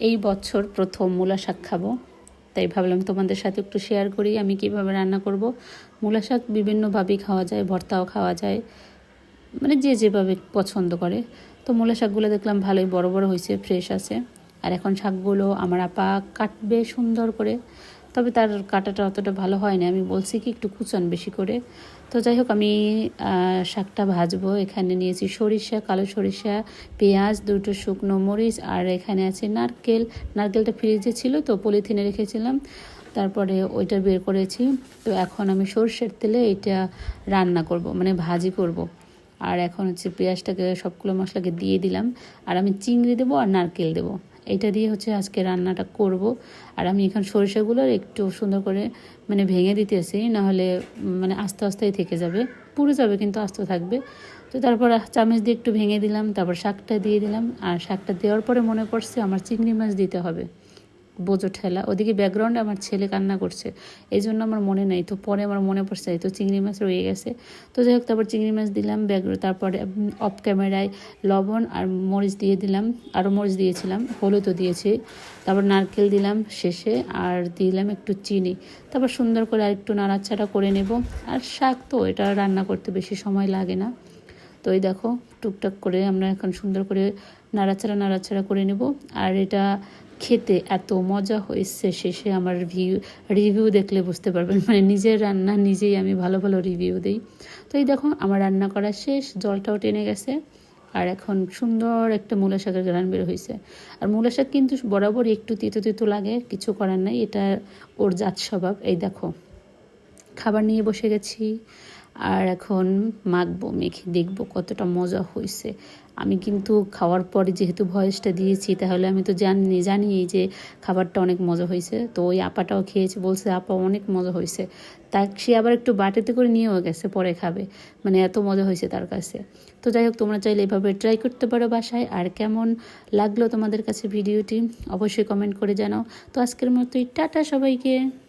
এই বছর প্রথম মূলা শাক খাব। তাই ভাবলাম তোমাদের সাথে একটু শেয়ার করি, আমি কীভাবে রান্না করব। মূলা শাক বিভিন্নভাবেই খাওয়া যায়, ভর্তাও খাওয়া যায় মানে যে যেভাবে পছন্দ করে। তো মূলা শাকগুলো দেখলাম ভালোই বড় বড় হয়েছে ফ্রেশ আছে। আর এখন শাকগুলো আমার আপা কাটবে সুন্দর করে। তবে তার কাটাটা অতটা ভালো হয় না আমি বলছি কি, একটু কুচান বেশি করে। তো যাই হোক, আমি শাকটা ভাজবো। এখানে নিয়েছি সরিষা, কালো সরিষা, পেঁয়াজ, দুটো শুকনো মরিচ, আর এখানে আছে নারকেল। নারকেলটা ফ্রিজে ছিল তো, পলিথিনে রেখেছিলাম। তারপরে ওইটা বের করেছি। তো এখন আমি সর্ষের তেলে এটা রান্না করব মানে ভাজি করব। আর এখন হচ্ছে পেঁয়াজটাকে সবগুলো মশলাকে দিয়ে দিলাম। আর আমি চিংড়ি দেবো আর নারকেল দেবো। এটা দিয়ে হচ্ছে আজকে রান্নাটা করব। আর আমি এখন সরিষাগুলো একটু সুন্দর করে মানে ভেঙে দিতেছি, নাহলে মানে আস্তে আস্তেই থেকে যাবে। পুরো যাবে কিন্তু আস্তে থাকবে। তো তারপর চামচ দিয়ে একটু ভেঙে দিলাম, তারপর শাকটা দিয়ে দিলাম। আর শাকটা দেওয়ার পরে মনে পড়ছে আমার চিংড়ি মাছ দিতে হবে। বোঝো ঠেলা। ওদিকে ব্যাকগ্রাউন্ডে আমার ছেলে কান্না করছে। এই জন্য আমার মনে নেই। তো পরে আমার মনে পড়ছে তো চিংড়ি মাছ রয়ে গেছে। তো যাই হোক, তারপর চিংড়ি মাছ দিলাম ব্যাগ তারপরে অফ ক্যামেরায় লবণ আর মরিচ দিয়ে দিলাম। আরও মরিচ দিয়েছিলাম, হলুদও দিয়েছি। তারপর নারকেল দিলাম শেষে আর দিলাম একটু চিনি। তারপর সুন্দর করে আর একটু নাড়াচাড়া করে নেব। আর শাক তো, এটা রান্না করতে বেশি সময় লাগে না। তো এই দেখো, টুকটাক করে আমরা এখন সুন্দর করে নাড়াচাড়া নাড়াচাড়া করে নেব। আর এটা খেতে এত মজা হয়েছে শেষে আমার ভিউ রিভিউ দেখলে বুঝতে পারবেন। মানে নিজের রান্না নিজেই আমি ভালো ভালো রিভিউ দিই। তো এই দেখো, আমার রান্না করা শেষ, জলটাও টেনে গেছে। আর এখন সুন্দর একটা মূলা শাকের গ্রান বের হয়েছে আর মূলা শাক কিন্তু বরাবর একটু তিতো তিতো লাগে, কিছু করার নাই। এটা ওর জাত স্বভাব। এই দেখো, খাবার নিয়ে বসে গেছি। আর এখন মাখবো, মেখে দেখব কতটা মজা হয়েছে আমি কিন্তু খাওয়ার পরে যেহেতু ভয়েসটা দিয়েছি, তাহলে আমি তো জানি জানি যে খাবারটা অনেক মজা হয়েছে তো ওই আপাটাও খেয়েছে, বলছে, আপা, অনেক মজা হয়েছে তা সে আবার একটু বাটিতে করে নিয়েও গেছে, পরে খাবে। মানে এত মজা হয়েছে তার কাছে। তো যাই হোক, তোমরা চাইলে এভাবে ট্রাই করতে পারো বাসায়। আর কেমন লাগল তোমাদের কাছে ভিডিওটি, অবশ্যই কমেন্ট করে জানাও। তো আজকের মতোই, টাটা সবাইকে।